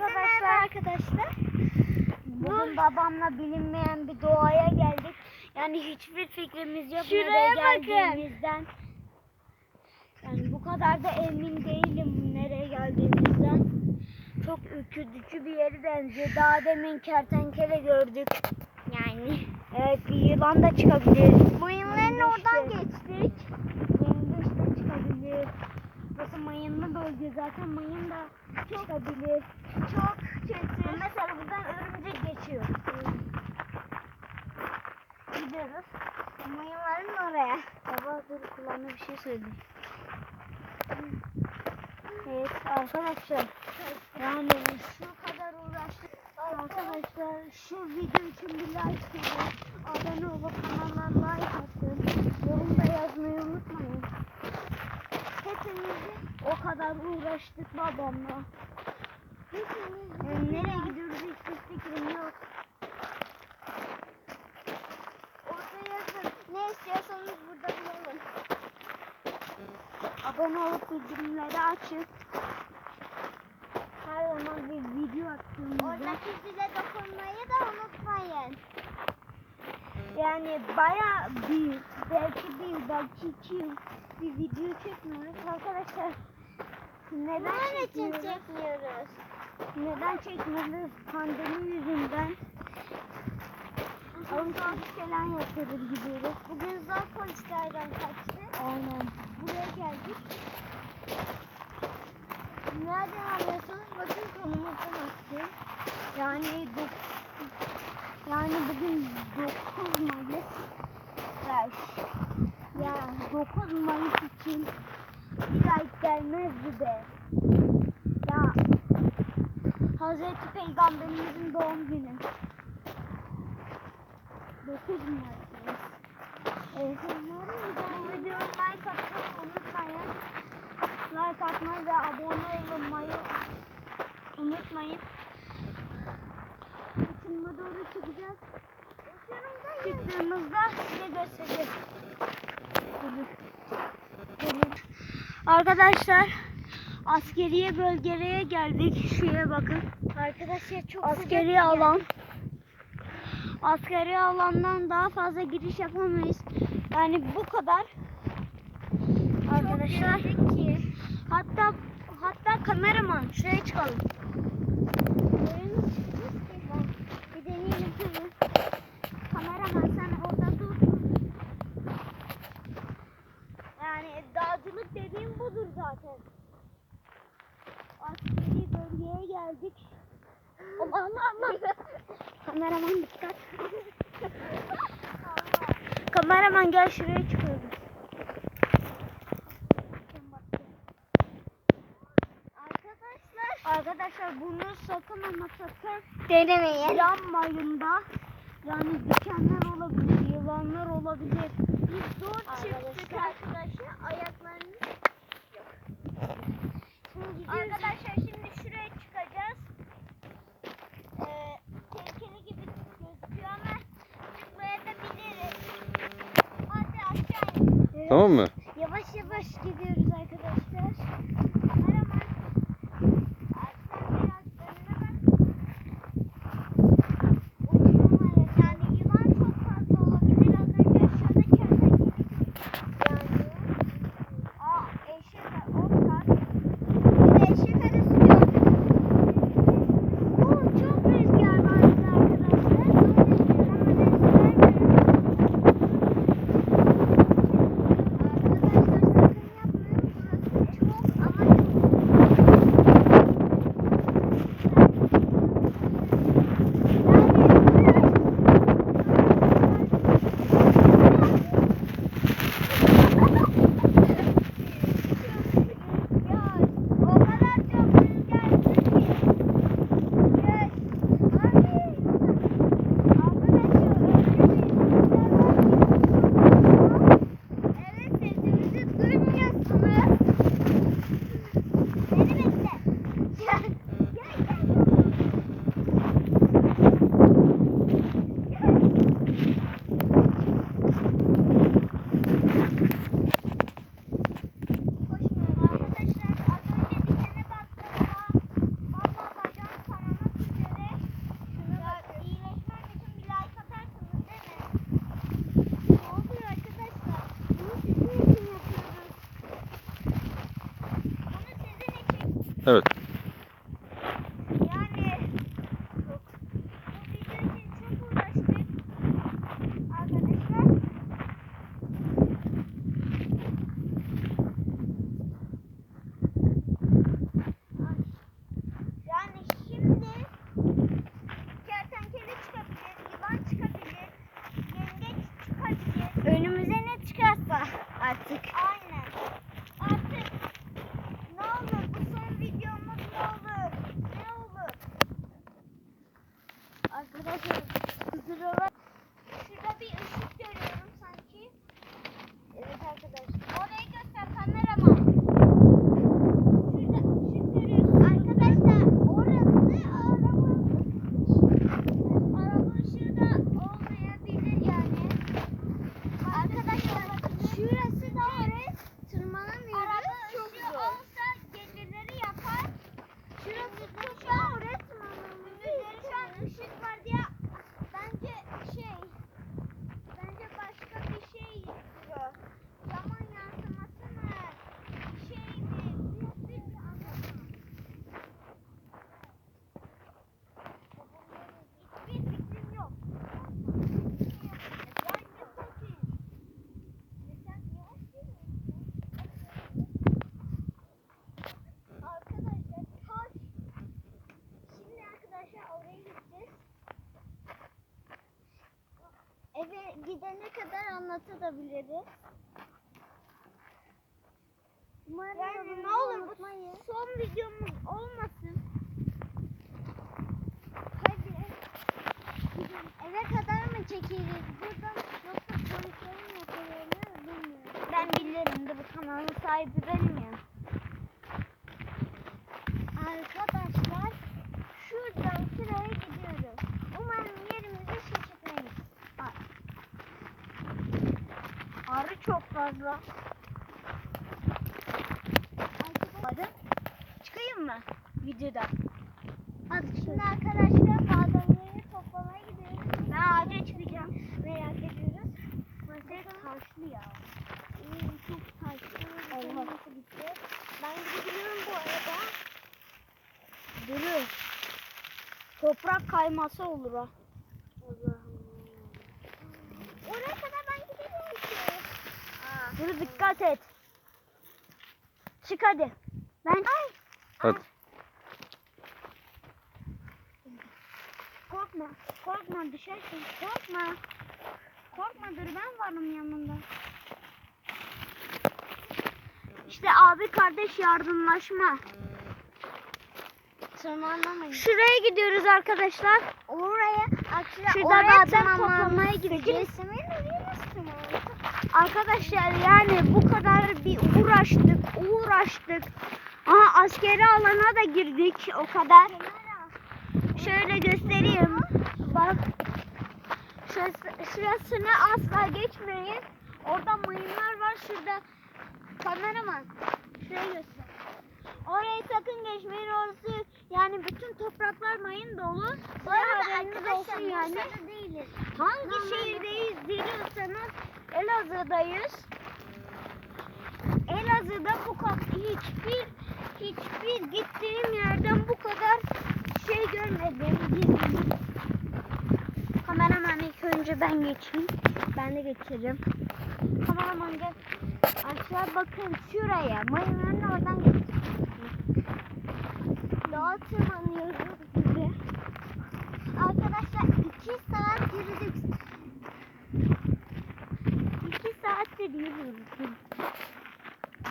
Arkadaşlar arkadaşlar. Bugün babamla bilinmeyen bir doğaya geldik. Yani hiçbir fikrimiz yok Şuraya nereye bakın. geldiğimizden. Yani bu kadar da emin değilim nereye geldiğimizden. Çok ürkütücü bir yere benziyor. Daha demin kertenkele gördük. Yani evet bir yılan da çıkabilir. Mayınların Mayın oradan işte. geçtik. Mayın da işte çıkabilir. Burası bölge zaten mayın da çıkabilir. Çok kötü. Mesela buradan örümcek geçiyor. Gidiyoruz. Mayınların oraya. Baba dur kulağına bir şey söyleyeyim. Evet arkadaşlar. Yani şu kadar uğraştık. Arkadaşlar şu video için bir like verin. Abone olup kanala like atın. Yorumda yazmayı unutmayın. O kadar uğraştık babamla. Yani nereye gidiyoruz hiçbir fikrim yok. Orada yazın. Ne istiyorsanız burada bulalım. Abone olup bildirimleri açın. Her zaman bir video attığımızda. Oradaki zile dokunmayı da unutmayın. Yani baya büyük, belki bir, belki iki yıl bir video çekmiyoruz arkadaşlar. Neden Bunun için çekmiyoruz? çekmiyoruz. Neden çekmiyoruz? Pandemi yüzünden. Alışveriş falan yapıyoruz gidiyoruz. Bugün zor polislerden kaçtı. Aynen. Buraya geldik. Nereden anlıyorsunuz? Bakın konumuzdan attım. Yani dok- yani bugün 9 Mayıs. Beş. Ya 9 Mayıs için ay gelmezdi be. Ya Hazreti Peygamberimizin doğum günü. 9 Mayıs. Evet. Bu videoyu like atmayı unutmayın. Like atmayı ve abone olmayı unutmayın. Uçuruma doğru çıkacağız. Çıktığımızda size göstereceğiz. Arkadaşlar askeriye bölgeye geldik. Şuraya bakın. Arkadaşlar çok Askeri alan. Askeri alandan daha fazla giriş yapamayız. Yani bu kadar. Arkadaşlar. ki. Hatta hatta kameraman şuraya çıkalım. Bir deneyelim tabii. Kameraman sen orada dur. Yani dağcılık dediğim budur zaten. Askeri bölgeye geldik. Aman aman. Kameraman dikkat. Kameraman gel şuraya çıkıyoruz. Arkadaşlar. Arkadaşlar bunu sakın ama sakın Denemeyin. yanmayın da. Yani dikenler olabilir, yılanlar olabilir. Biz zor çıktık Arkadaşlar. arkadaşlar. Ayaklarını Şimdi gidiyoruz. Arkadaşlar şimdi şuraya çıkacağız. Ee, tehlikeli gibi gözüküyor ama çıkmaya da biliriz. Hadi aşağı in. Tamam mı? Yavaş yavaş gidiyoruz arkadaşlar. Kameraman. Abi sen biraz önüne bak. Uçurma yani yılan çok fazla olabilir. Az önce aşağıda kertenkele yani. Aa eşek otlar. Bir de eşek arısı gördüm. Oo çok rüzgar vardı arkadaşlar. Arkadaşlar sakın yapmayın. Evet. Yani bu video için çok uğraştık arkadaşlar. Yani şimdi kertenkele çıkabilir, yılan çıkabilir, yengeç çıkabilir. Önümüze ne çıkarsa artık. Aynen. Artık ne olur bu son videomuz ne olur? Ne olur? Arkadaşlar huzura Şurada bir ışık görüyorum sanki. Evet arkadaşlar. Orayı göster kameraman. Şurada ışık görüyorsun. Arkadaşlar orası araba. Araba ışığı da olmayabilir yani. Arkadaşlar şurası da orası. Tırmanamıyoruz. Araba Çok ışığı zor. olsa geceleri yapar. Şurası şu an Gündüzleri şu an ışık var diye bence şey bence başka bir şey yapıyor. Zaman yansıması mı? Bir şey mi? Bir, bir anlamam. Hiçbir fikrim yok. Yani çok iyi. Sen yavaş değil mi? Arkadaşlar taş. Şimdi arkadaşlar oraya gideceğiz. Gidene kadar anlatabiliriz. Umarım yani ne olur bu son videomuz olmasın. Hadi. Eve kadar mı çekeriz? Buradan yoksa polislerin yakalarını bilmiyorum. Ben bilirim de bu kanalın sahibi benim ya. Arkadaşlar şuradan şuraya gidiyoruz. Umarım yerimizi şaşırtmayız. Arı çok fazla. Hadi. Çıkayım mı videoda? Hadi şimdi arkadaşlar bademleri toplamaya gidiyoruz. Ben ağaca çıkacağım. Merak ediyoruz. Burası taşlı ya. İyi, çok taşlı. Allah. Ben gidebiliyorum bu arada. Duru. Toprak kayması olur ha. Oraya kadar ben gidebilirim ki. Duru dikkat et. Çık hadi. Ben Ay. Hadi. Korkma. Korkma düşersin. Korkma. Korkma dur ben varım yanında. İşte abi kardeş yardımlaşma. Tırmanlamayın. Şuraya gidiyoruz arkadaşlar. Oraya, Şurada oraya tırmanmamız toplamaya gideceğiz. Tırmanıyorsun? Arkadaşlar yani bu kadar bir uğraştık, uğraştık. Aha askeri alana da girdik o kadar. Şöyle göstereyim. Bak. Şurası, şurasını asla geçmeyin. Orada mayınlar var şurada. Kameraman. Şuraya göster. Orayı sakın geçmeyin. Orası yani bütün topraklar mayın dolu. Bu arada haberiniz olsun yani. Değiliz. Hangi Normalde- şehirdeyiz diyorsanız Elazığ'dayız. Elazığ'da bu kadar hiçbir hiçbir gittiğim yerden bu kadar şey görmedim. Gizli. Kameraman ilk önce ben geçeyim. Ben de geçerim. Kameraman gel. Aşağı bakın şuraya. Mayınların oradan geçeceğim. Dağa tırmanıyoruz. Arkadaşlar iki saat yürüdük. Saattir yürüyoruz.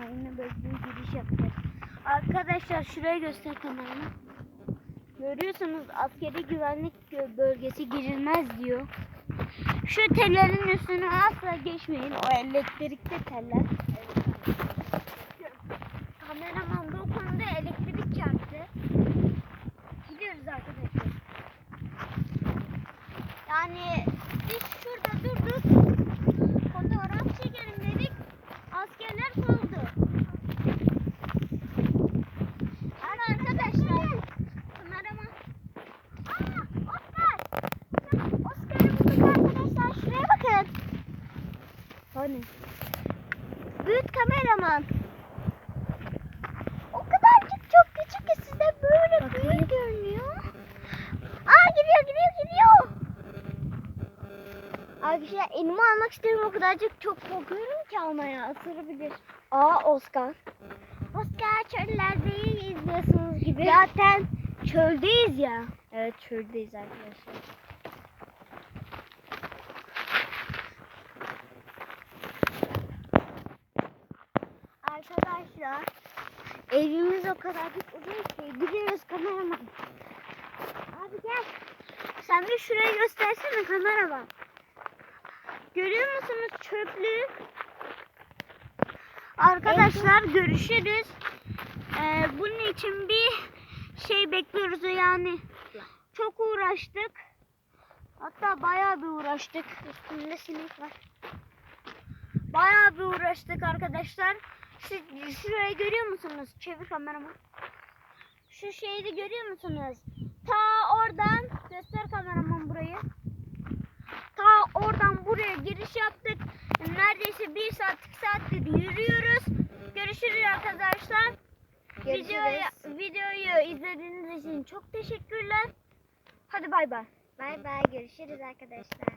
Aynı böyle giriş yapacağız. Arkadaşlar şuraya göster kamerayı. Görüyorsunuz askeri güvenlik bölgesi girilmez diyor. Şu tellerin üstüne asla geçmeyin. O elektrikli teller. Kameraman da o konuda elektrik çarptı. Gidiyoruz arkadaşlar. Yani biz büyük kameraman. O kadarcık çok küçük ki sizde böyle Bak, büyük hani... görünüyor. Aa giriyor giriyor giriyor. Arkadaşlar elimi almak istiyorum o kadarcık çok korkuyorum ki almaya ısırabilir. Aa Oscar. Oscar çöllerdeyiz izliyorsunuz gibi. Zaten çöldeyiz ya. Evet çöldeyiz arkadaşlar. Arkadaşlar Evimiz o kadar büyük oluyor ki gidiyoruz kameraman. abi gel. Sen bir şuraya göstersene kameraman. Görüyor musunuz çöplüğü? Arkadaşlar görüşürüz. Ee, bunun için bir şey bekliyoruz yani. Çok uğraştık. Hatta bayağı bir uğraştık. Üstünde sinek var. Bayağı bir uğraştık arkadaşlar. Siz şurayı görüyor musunuz? Çevir kameraman. Şu şeyi de görüyor musunuz? Ta oradan göster kameraman burayı. Ta oradan buraya giriş yaptık. Neredeyse bir saat iki saattir yürüyoruz. Görüşürüz arkadaşlar. Videoyu, videoyu izlediğiniz için çok teşekkürler. Hadi bay bay. Bay bay görüşürüz arkadaşlar.